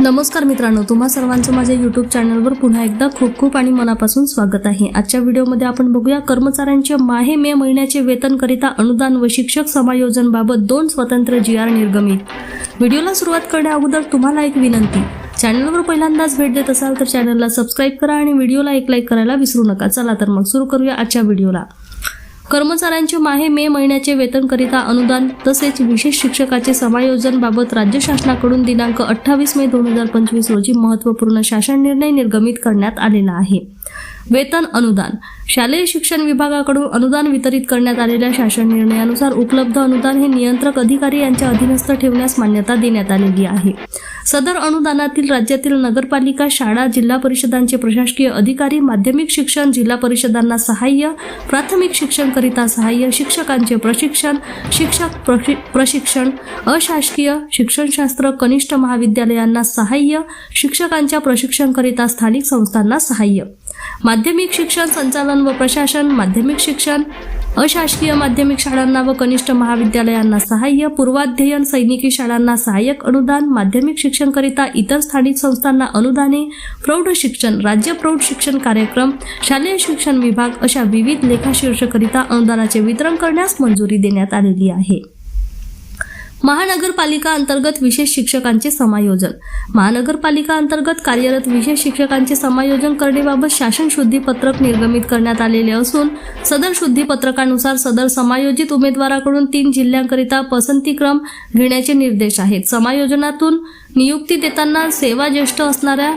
नमस्कार मित्रांनो तुम्हा सर्वांचं माझ्या यूट्यूब चॅनलवर पुन्हा एकदा खूप खूप आणि मनापासून स्वागत आहे. आजच्या व्हिडिओमध्ये आपण बघूया कर्मचाऱ्यांचे माहे मे महिन्याचे वेतनकरिता अनुदान व शिक्षक समायोजन बाबत दोन स्वतंत्र जी आर निर्गमित व्हिडिओला सुरुवात करण्या अगोदर तुम्हाला एक विनंती चॅनलवर पहिल्यांदाच भेट देत असाल तर चॅनलला सबस्क्राईब करा आणि व्हिडिओला एक लाईक करायला विसरू नका. चला तर मग सुरू करूया आजच्या व्हिडिओला. कर्मचाऱ्यांचे माहे मे महिन्याचे वेतनकरिता अनुदान तसेच विशेष शिक्षकाचे समायोजन बाबत राज्य शासनाकडून दिनांक अठ्ठावीस मे दोन हजार पंचवीस रोजी महत्त्वपूर्ण शासन निर्णय निर्गमित करण्यात आलेला आहे. वेतन अनुदान. शालेय शिक्षण विभागाकडून अनुदान वितरित करण्यात आलेल्या शासन निर्णयानुसार उपलब्ध अनुदान हे नियंत्रक अधिकारी यांच्या अधीनस्थ ठेवण्यास मान्यता देण्यात आलेली आहे. सदर अनुदानातील राज्यातील नगरपालिका शाळा जिल्हा परिषदांचे प्रशासकीय अधिकारी माध्यमिक शिक्षण जिल्हा परिषदांना सहाय्य प्राथमिक शिक्षणकरिता सहाय्य शिक्षकांचे प्रशिक्षण शिक्षक प्रशि- प्रशिक्षण अशासकीय शिक्षणशास्त्र कनिष्ठ महाविद्यालयांना सहाय्य शिक्षकांच्या प्रशिक्षणकरिता स्थानिक संस्थांना सहाय्य. माध्यमिक शिक्षण संचालन व प्रशासन माध्यमिक शिक्षण अशासकीय माध्यमिक शाळांना व कनिष्ठ महाविद्यालयांना सहाय्य पूर्वाध्ययन सैनिकी शाळांना सहाय्यक अनुदान माध्यमिक शिक्षणकरिता इतर स्थानिक संस्थांना अनुदाने प्रौढ शिक्षण राज्य प्रौढ शिक्षण कार्यक्रम शालेय शिक्षण विभाग अशा विविध लेखाशीर्षकरिता अनुदानाचे वितरण करण्यास मंजुरी देण्यात आलेली आहे. महानगरपालिका अंतर्गत विशेष शिक्षकांचे समायोजन. महानगरपालिका अंतर्गत कार्यरत विशेष शिक्षकांचे समायोजन करण्याबाबत शासन शुद्धीपत्रक निर्गमित करण्यात आलेले असून सदर शुद्धीपत्रकानुसार सदर समायोजित उमेदवाराकडून तीन जिल्ह्यांकरिता पसंतीक्रम घेण्याचे निर्देश आहेत. समायोजनातून नियुक्ती देताना सेवा ज्येष्ठ असणाऱ्या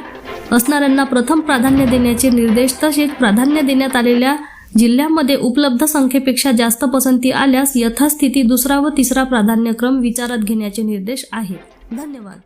असणाऱ्यांना प्रथम प्राधान्य देण्याचे निर्देश तसेच प्राधान्य देण्यात आलेल्या जिल्ह्यामध्ये उपलब्ध संख्येपेक्षा जास्त पसंती आल्यास यथास्थिती दुसरा व तिसरा प्राधान्यक्रम विचारात घेण्याचे निर्देश आहेत. धन्यवाद.